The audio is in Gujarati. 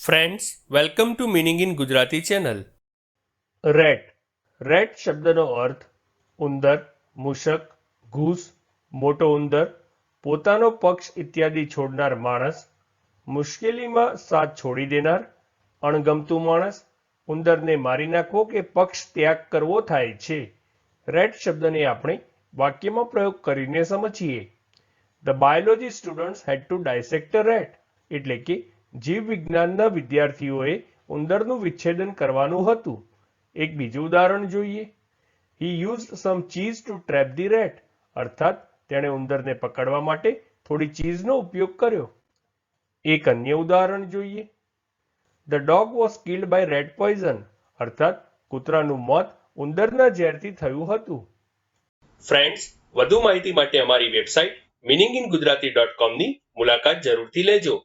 Friends welcome to meaning in Gujarati channel rat rat શબ્દનો અર્થ ઉંદર મૂષક ઘૂસ મોટો ઉંદર પોતાનો પક્ષ ઇત્યાદિ છોડનાર માણસ મુશ્કેલીમાં સાથ છોડી દેનાર અણગમતું માણસ ઉંદરને મારી નાખવો કે પક્ષ ત્યાગ કરવો થાય છે રેટ શબ્દને આપણે વાક્યમાં પ્રયોગ કરીને સમજીએ the biology students had to dissect rat એટલે કે જીવ વિજ્ઞાનના વિદ્યાર્થીઓએ ઉંદરનું વિચ્છેદન કરવાનું હતું. એક બીજું ઉદાહરણ જોઈએ. He use some cheese to trap the rat અર્થાત, તેણે ઉંદરને પકડવા માટે થોડી ચીઝનો ઉપયોગ કર્યો. એક અન્ય ઉદાહરણ જોઈએ. The dog was killed by rat poison અર્થાત, કૂતરાનું મોત ઉંદરના ઝેરથી થયું હતું. ફ્રેન્ડ્સ વધુ માહિતી માટે અમારી website meaning in Gujarati dot કોમની મુલાકાત જરૂરથી લેજો.